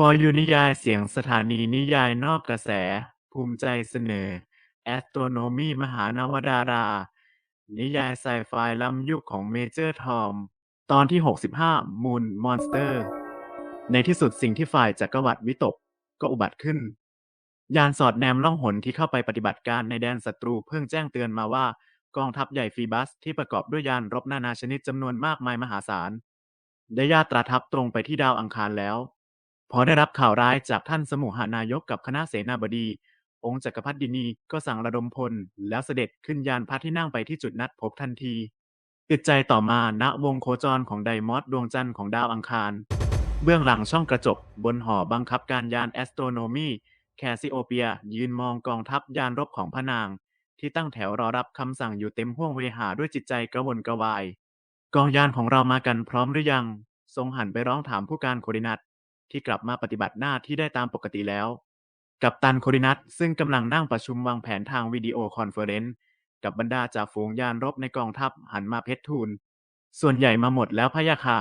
For You นิยายเสียงสถานีนิยายนอกกระแส ภูมิใจเสนอ Astronomy มหานวดารา นิยายไซไฟล้ำยุคของเมเจอร์ทอม ตอนที่ 65 มูนมอนสเตอร์ ในที่สุดสิ่งที่ฝ่ายจักรวรรดิวิตกก็อุบัติขึ้น ยานสอดแนมล่องหนที่เข้าไปปฏิบัติการในแดนศัตรูเพิ่งแจ้งเตือนมาว่ากองทัพใหญ่ฟีบัสที่ประกอบด้วยยานรบนานาชนิดจำนวนมากมายมหาศาล ได้ยาตราทัพตรงไปที่ดาวอังคารแล้ว พอได้รับข่าวร้ายจากท่านสมุหานายกกับคณะเสนาบดี องค์จักรพรรดินีก็สั่งระดมพล แล้วเสด็จขึ้นยานพระที่นั่งไปที่จุดนัดพบทันที ติดใจต่อมาณวงโคจรของไดมอสดวงจันทร์ของดาวอังคาร เบื้องหลังช่องกระจก บนหอบังคับการยานแอสโตรโนมีแคซิโอเปีย ยืนมองกองทัพยานรบของพระนาง ที่ตั้งแถวรอรับคำสั่งอยู่เต็มห้วงเวหาด้วยจิตใจกระวนกระวาย กองยานของเรามากันพร้อมหรือยัง ทรงหันไปร้องถามผู้การโคดินัท ที่กลับมาปฏิบัติหน้าที่ได้ตามปกติแล้ว กับตันโคดินัทซึ่งกำลังนั่งประชุมวางแผนทางวิดีโอคอนเฟอเรนซ์กับบรรดาจ่าฝูงยานรบในกองทัพหันมาเพชรทูล ส่วนใหญ่มาหมดแล้วพะยะค่ะ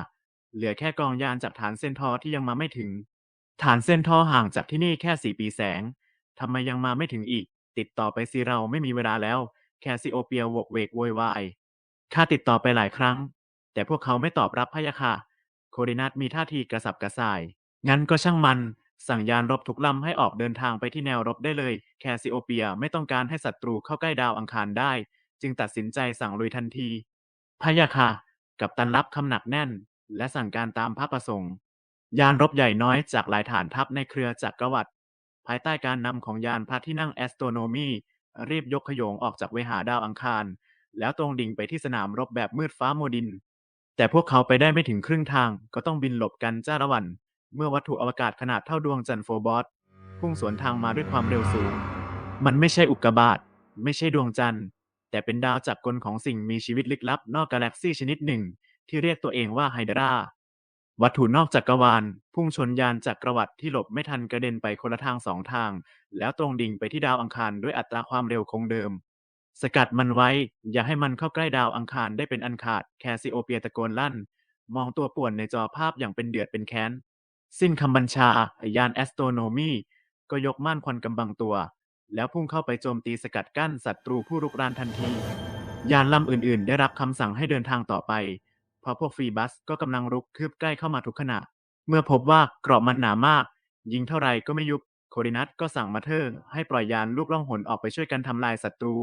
เหลือแค่กองยานจากฐานเซนทอที่ยังมาไม่ถึง ฐานเซนทอห่างจากที่นี่แค่สี่ปีแสงทำไมยังมาไม่ถึงอีก ติดต่อไปสิเราไม่มีเวลาแล้ว แคซิโอเปียวกเวกโวยวายข้าติดต่อไปหลายครั้ง แต่พวกเขาไม่ตอบรับพะยะค่ะ โคดินัทมีท่าทีกระสับกระส่าย งั้นก็ช่างมัน สั่งยานรบทุกลำให้ออกเดินทางไปที่แนวรบได้เลย แคซิโอเปียไม่ต้องการให้ศัตรูเข้าใกล้ดาวอังคารได้ จึงตัดสินใจสั่งลุยทันที พะยะค่ะ กับตันรับคำหนักแน่น และสั่งการตามพระประสงค์ ยานรบใหญ่น้อยจากหลายฐานทัพในเครือจักรวรรดิภายใต้การนำของยานพระที่นั่งแอสโตรโนมีรีบยกขยงออกจากเวหาดาวอังคาร แล้วตรงดิ่งไปที่สนามรบแบบมืดฟ้าโมดิน แต่พวกเขาไปได้ไม่ถึงครึ่งทางก็ต้องบินหลบกันจ้าละวัน เมื่อวัตถุอวกาศขนาดเท่าดวงจันทร์โฟบอสพุ่งสวนทางมาด้วยความเร็วสูง มันไม่ใช่อุกกาบาตไม่ใช่ดวงจันทร์ แต่เป็นดาวจักรกลของสิ่งมีชีวิตลึกลับ นอกกาแล็กซี่ชนิดหนึ่ง ที่เรียกตัวเองว่าไฮดราวัตถุนอกจักรวาล พุ่งชนยานจักรวรรดิที่หลบไม่ทันกระเด็นไปคนละทางสองทาง แล้วตรงดิ่งไปที่ดาวอังคารด้วยอัตราความเร็วคงเดิม สกัดมันไว้ อย่าให้มันเข้าใกล้ดาวอังคารได้เป็นอันขาดแคซิโอเปียตะโกนลั่น มองตัวป่วนในจอภาพอย่างเป็นเดือดเป็นแค้น สิ้นคำบัญชายานแอสโตรโนมีก็ยกม่านควันกำบังตัว แล้วพุ่งเข้าไปโจมตีสกัดกั้นศัตรูผู้รุกรานทันที ยานลำอื่นๆ ได้รับคำสั่งให้เดินทางต่อไป เพราะพวกฟรีบัสก็กำลังรุกคืบใกล้เข้ามาทุกขณะ เมื่อพบว่ากรอบมันหนามาก ยิงเท่าไรก็ไม่ยุบ โคดินัทก็สั่งมาเทิงให้ปล่อยยานลูกล่องหนออกไปช่วยกันทำลายศัตรู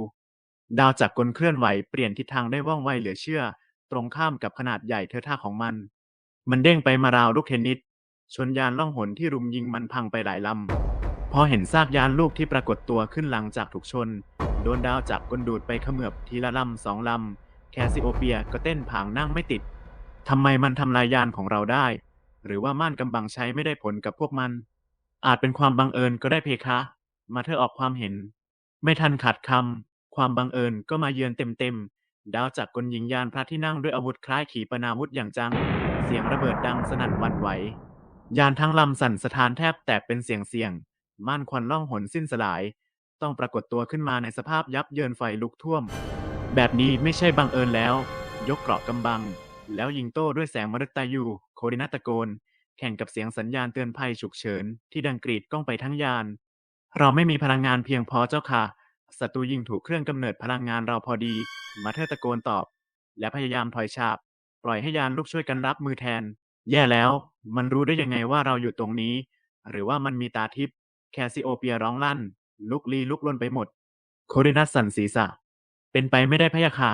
ดาวจักรกลเคลื่อนไหวเปลี่ยนทิศทางได้ว่องไวเหลือเชื่อ ตรงข้ามกับขนาดใหญ่เทอท่าของมัน มันเด้งไปมาราวลูกเทนนิส ชนยานล่องหนที่รุมยิงมันพังไปหลายลำ พอเห็นซากยานลูกที่ปรากฏตัวขึ้นหลังจากถูกชน โดนดาวจักรกลดูดไปเขมือบทีละลำสองลำ แคซิโอเปียก็เต้นผางนั่งไม่ติด ทำไมมันทำลายยานของเราได้ หรือว่าม่านกำบังใช้ไม่ได้ผลกับพวกมัน อาจเป็นความบังเอิญก็ได้เพคะ มาเธอออกความเห็น ไม่ทันขาดคำความบังเอิญก็มาเยือนเต็มๆ ดาวจักกลยิงยานพระที่นั่งด้วยอาวุธคล้ายขีปนาวุธอย่างจัง เสียงระเบิดดังสนั่นวันไหว ยานทั้งลำสั่นสะท้านแทบแตกเป็นเสียงเสียง ม่านควันล่องหนสิ้นสลาย ต้องปรากฏตัวขึ้นมาในสภาพยับเยินไฟลุกท่วม แบบนี้ไม่ใช่บังเอิญแล้ว ยกเกราะกำบัง แล้วยิงโต้ด้วยแสงมฤตยูโคดินัตตะโกน แข่งกับเสียงสัญญาณเตือนภัยฉุกเฉิน ที่ดังกรีดก้องไปทั้งยาน เราไม่มีพลังงานเพียงพอเจ้าค่ะศัตรูยิงถูกเครื่องกำเนิดพลังงานเราพอดี มาเธอตะโกนตอบ และพยายามถอยฉาบ ปล่อยให้ยานลูกช่วยกันรับมือแทน แย่แล้ว มันรู้ได้ยังไงว่าเราอยู่ตรงนี้ หรือว่ามันมีตาทิพย์แคซิโอเปียร้องลั่น ลุกลี้ลุกลนไปหมด โคดินัสสั่นศีรษะ เป็นไปไม่ได้พะยะค่ะ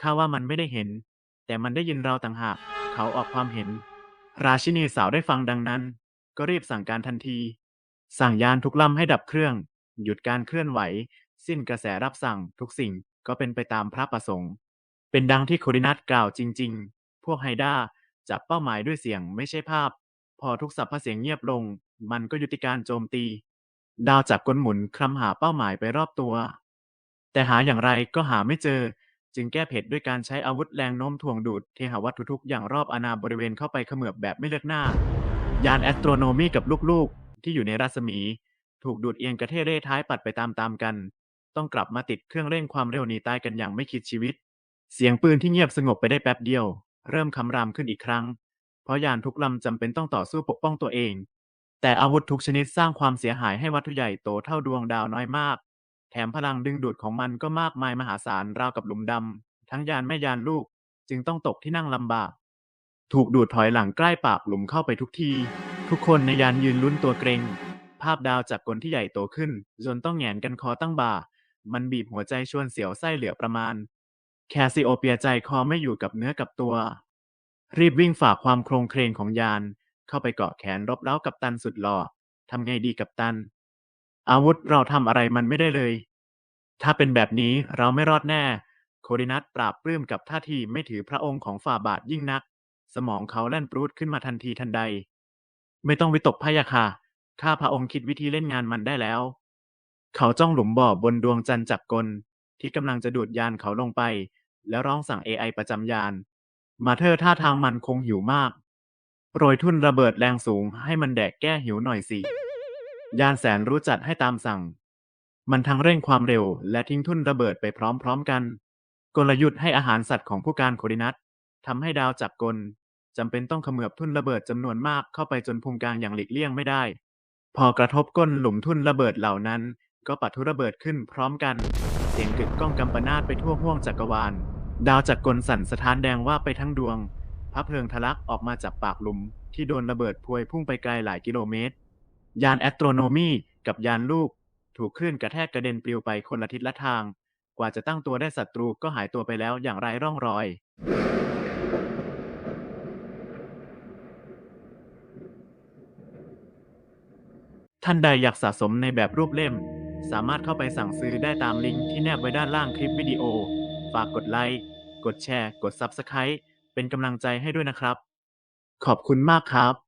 ข้าว่ามันไม่ได้เห็น แต่มันได้ยินเราต่างหาก เขาออกความเห็น ราชินีสาวได้ฟังดังนั้น ก็รีบสั่งการทันที สั่งยานทุกลำให้ดับเครื่อง หยุดการเคลื่อนไหว สิ้นกระแสรับสั่งทุกสิ่งก็เป็นไปตามพระประสงค์ เป็นดังที่โคดินัสกล่าวจริง ๆ พวกไฮด้า จับเป้าหมายด้วยเสียงไม่ใช่ภาพ พอทุกสัพพเสียงเงียบลง มันก็ยุติการโจมตี ดาวจับกลหมุนคลำหาเป้าหมายไปรอบตัว แต่หาอย่างไรก็หาไม่เจอ จึงแก้เผ็ดด้วยการใช้อาวุธแรงโน้มถ่วงดูดเทหวัตถุทุกอย่างรอบอาณาบริเวณเข้าไปเขมือบแบบไม่เลือกหน้า ยานแอสโตรโนมีกับลูกๆ ที่อยู่ในรัศมี ถูกดูดเอียงกระเทเร่ท้ายปัดไปตามๆกัน ต้องกลับมาติดเครื่องเร่งความเร็วหนีตายกันอย่างไม่คิดชีวิต เสียงปืนที่เงียบสงบไปได้แป๊บเดียว เริ่มคำรามขึ้นอีกครั้ง เพราะยานทุกลำจำเป็นต้องต่อสู้ปกป้องตัวเอง แต่อาวุธทุกชนิดสร้างความเสียหายให้วัตถุใหญ่โตเท่าดวงดาวน้อยมาก แถมพลังดึงดูดของมันก็มากมายมหาศาลราวกับหลุมดำ ทั้งยานแม่ยานลูกจึงต้องตกที่นั่งลำบาก ถูกดูดถอยหลังใกล้ปากหลุมเข้าไปทุกที ทุกคนในยานยืนลุ้นตัวเกรง ภาพดาวจากกลที่ใหญ่โตขึ้น จนต้องแหงนกันคอตั้งบ่า มันบีบหัวใจชวนเสียวไส้เหลือประมาณ แคสซิโอเปียใจคอไม่อยู่กับเนื้อกับตัว รีบวิ่งฝ่าความโครงเครงของยาน เข้าไปเกาะแขนรบเร้ากับตันสุดหล่อทำไงดีกับตัน อาวุธเราทำอะไรมันไม่ได้เลย ถ้าเป็นแบบนี้เราไม่รอดแน่ โคดินัสปราบปลื้มกับท่าทีไม่ถือพระองค์ของฝ่าบาทยิ่งนัก สมองเขาแล่นปรูดขึ้นมาทันทีทันใด ไม่ต้องวิตกพยะค่ะข้าพระองค์คิดวิธีเล่นงานมันได้แล้ว เขาจ้องหลุมบ่อบนดวงจันทร์จักรกลที่กำลังจะดูดยานเขาลงไป แล้วร้องสั่ง AI ประจำยาน มาเธอท่าทางมันคงหิวมากโรยทุ่นระเบิดแรงสูงให้มันแดกแก้หิวหน่อยสิ ยานแสนรู้จัดให้ตามสั่ง มันทั้งเร่งความเร็วและทิ้งทุ่นระเบิดไปพร้อมๆกัน กลยุทธ์ให้อาหารสัตว์ของผู้การโคดินัสทำให้ดาวจักรกลจำเป็นต้องขมือบทุ่นระเบิดจำนวนมากเข้าไปจนพุงกลางอย่างหลีกเลี่ยงไม่ได้ พอกระทบก้นหลุมทุ่นระเบิดเหล่านั้น ก็ปะทุระเบิดขึ้นพร้อมกัน เสียงกึกก้องกำปนาตไปทั่วห้วงจักรวาล ดาวจักรกลสั่นสะท้านแดงว่าไปทั้งดวง พระเพลิงทะลักออกมาจากปากหลุม ที่โดนระเบิดพวยพุ่งไปไกลหลายกิโลเมตร ยานแอสโทรโนมีกับยานลูก ถูกคลื่นกระแทกกระเด็นปลิวไปคนละทิศละทาง กว่าจะตั้งตัวได้ศัตรูก็หายตัวไปแล้วอย่างไร้ร่องรอย ท่านใดอยากสะสมในแบบรูปเล่ม สามารถเข้าไปสั่งซื้อได้ตามลิงก์ที่แนบไว้ด้านล่างคลิปวิดีโอ ฝากกดไลค์ กดแชร์ กด Subscribe เป็นกำลังใจให้ด้วยนะครับ ขอบคุณมากครับ